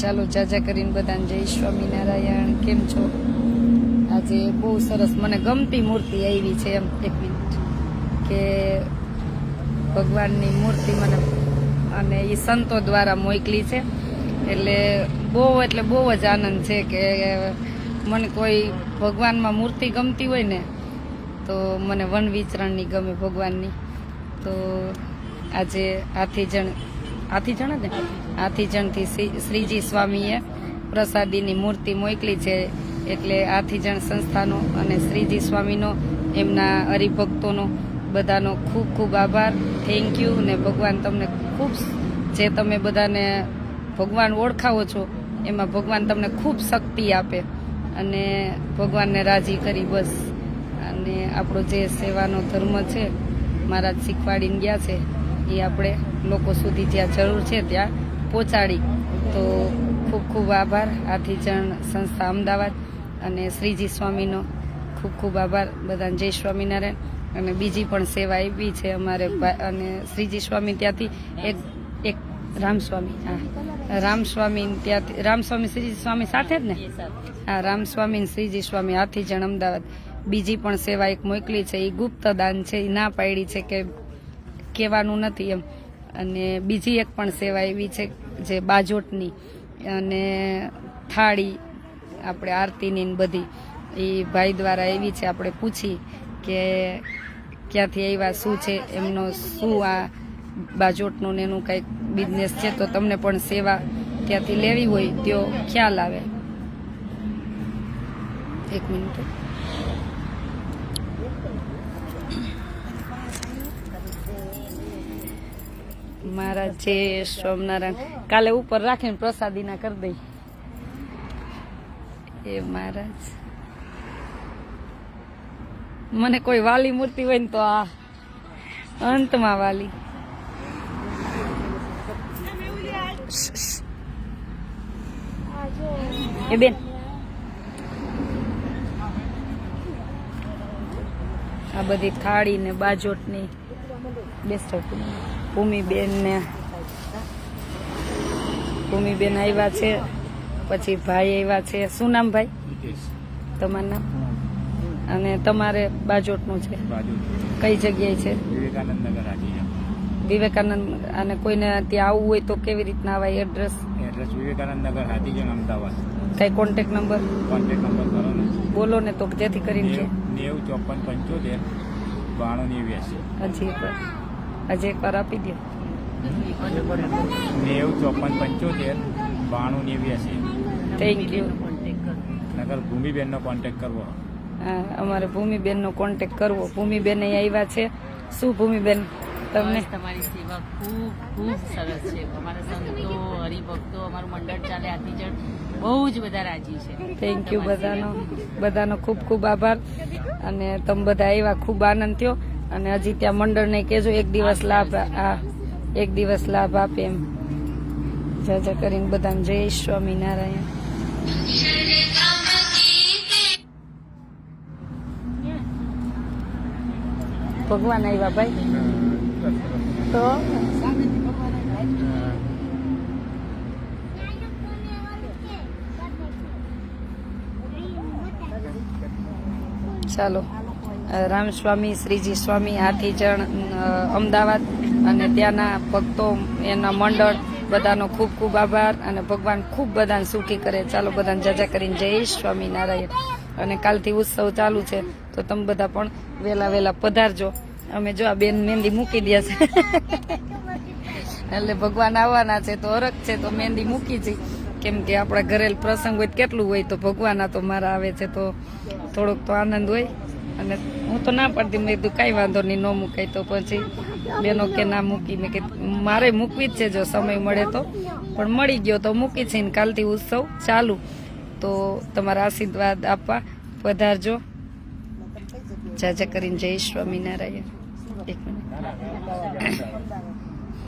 ચાલો જાજા કરીને બધાને જય સ્વામિનારાયણ. કેમ છો? આજે બહુ સરસ મને ગમતી મૂર્તિ આવી છે એમ એક મિનિટ કે ભગવાનની મૂર્તિ મને અને એ સંતો દ્વારા મોકલી છે. એટલે બહુ એટલે બહુ જ આનંદ છે કે મને કોઈ ભગવાનમાં મૂર્તિ ગમતી હોય ને, તો મને વન વિચરણની ગમે ભગવાનની. તો આજે હાથીજણ હાથીજણ જ ને? હાથીજણથી શ્રી- શ્રીજી સ્વામીએ પ્રસાદીની મૂર્તિ મોકલી છે. એટલે હાથીજણ સંસ્થાનો અને શ્રીજી સ્વામીનો, એમના હરિભક્તોનો બધાનો ખૂબ ખૂબ આભાર. થેન્ક યુ ને ભગવાન તમને ખૂબ જે તમે બધાને ભગવાન ઓળખાવો છો, એમાં ભગવાન તમને ખૂબ શક્તિ આપે. અને ભગવાનને રાજી કરી બસ. અને આપણો જે સેવાનો ધર્મ છે, મહારાજ શીખવાડીને ગયા છે. એ આપણે લોકો સુધી જ્યાં જરૂર છે ત્યાં પહોંચાડી. તો ખૂબ ખૂબ આભાર. આથી જણ સંસ્થા અમદાવાદ અને શ્રીજી સ્વામીનો ખૂબ ખૂબ આભાર. બધાને જય સ્વામિનારાયણ. અને બીજી પણ સેવા એવી છે અમારે અને શ્રીજી સ્વામી ત્યાંથી એક એક રામસ્વામી હા. રામસ્વામી ત્યાંથી રામસ્વામી શ્રીજી સ્વામી સાથે જ ને? હા રામસ્વામી શ્રીજી સ્વામી આથી જણ અમદાવાદ. બીજી પણ સેવા એક મોકલી છે. એ ગુપ્ત દાન છે. એ ના પાડી છે કે કહેવાનું નથી એમ. અને બીજી એક પણ સેવા એવી છે જે બાજોટની અને થાળી, આપણે આરતીની બધી. એ ભાઈ દ્વારા એવી છે, આપણે પૂછી કે ક્યાંથી આવ્યા શું છે, એમનો શું આ બાજોટનું ને એનું કંઈક બિઝનેસ છે, તો તમને પણ સેવા ત્યાંથી લેવી હોય તેઓ ખ્યાલ આવે. એક મિનિટ. મારા જે સ્વામિનારાયણ. કાલે ઉપર રાખીને પ્રસાદીના કરી દઈ. એ મહારાજ. મને કોઈ વાલી મૂર્તિ હોય ને તો આ અંતમાં વાલી. એ બેન. આ બધી થાળી ને બાજોટની બેસ્ટ ને ભૂમિબેન આવ્યા છે પછી ભાઈ આવ્યા છે. શું નામ ભાઈ? તમારું નામ? અને તમારે બાજોટનું છે? કઈ જગ્યાએ છે? વિવેકાનંદ નગર વિવેકાનંદ અને કોઈને ત્યાં આવવું હોય તો કેવી રીતના આવાય એડ્રેસ? એડ્રેસ વિવેકાનંદ નગર હાથીજન અમદાવાદ. કઈ કોન્ટેક નંબર કોન્ટેક નંબર કરો ને. બોલો ને તો જેથી કરીને નેવું ચોપન પંચોતેર બાણું નેવ્યાસી. હજી હજી એકવાર આપી દો નેવું ચોપન પંચોતેર બાણું નેવ્યાસી. થેન્ક યુ નગર ભૂમિબેનનો કોન્ટેક કરવો. હા, અમારે ભૂમિબેનનો કોન્ટેક કરવો. ભૂમિબેન અહીં આવ્યા છે. શું ભૂમિબેન તમને? તમારી સેવા ખૂબ ખૂબ સરસ છે. અમારા સંતો હરિભક્તો અમારું મંડળ ચાલે આતીજણ બહુ જ બધા રાજી છે. થેન્ક યુ બધાનો. બધાનો ખૂબ ખૂબ આભાર. અને તમે બધા આવ્યા ખૂબ આનંદ થયો. અને હજી ત્યાં મંડળને કહેજો એક દિવસ લાભ આ એક દિવસ લાભ આપે એમ. જાજા કરીને બધાને જય સ્વામિનારાયણ ભગવાન આવ્યા ભાઈ? તો? ચાલો. રામસ્વામી, શ્રીજી સ્વામી, હાથીજણ અમદાવાદ અને ત્યાંના ભક્તો, એના મંડળ, બધાનો ખૂબ ખૂબ આભાર અને ભગવાન ખૂબ બધાને સુખી કરે. ચાલો બધાને જાજા કરીને જય સ્વામિનારાયણ. અને કાલથી ઉત્સવ ચાલુ છે, તો તમે બધા પણ વહેલા વહેલા પધારજો. અમે જો આ બેન મહેંદી મૂકી દે છે. એટલે ભગવાન આવવાના છે, તો હરક છે, તો મહેંદી મૂકી છે. કેમ કે આપણા ઘરેલ પ્રસંગ હોય કેટલું હોય, તો ભગવાન આ તો મારા આવે છે, તો થોડોક તો આનંદ હોય. અને હું તો ના પડતી, મેં કીધું કાંઈ વાંધો નહીં, ન મુકાય તો પછી બેનો કે ના મૂકી, મેં કીધું, મારે મૂકવી જ છે જો સમય મળે તો. પણ મળી ગયો તો મૂકી છે ને કાલથી ઉત્સવ ચાલુ. તો તમારા આશીર્વાદ આપવા પધારજો. જાજા કરીને જય સ્વામિનારાયણ. એક મિનિટ.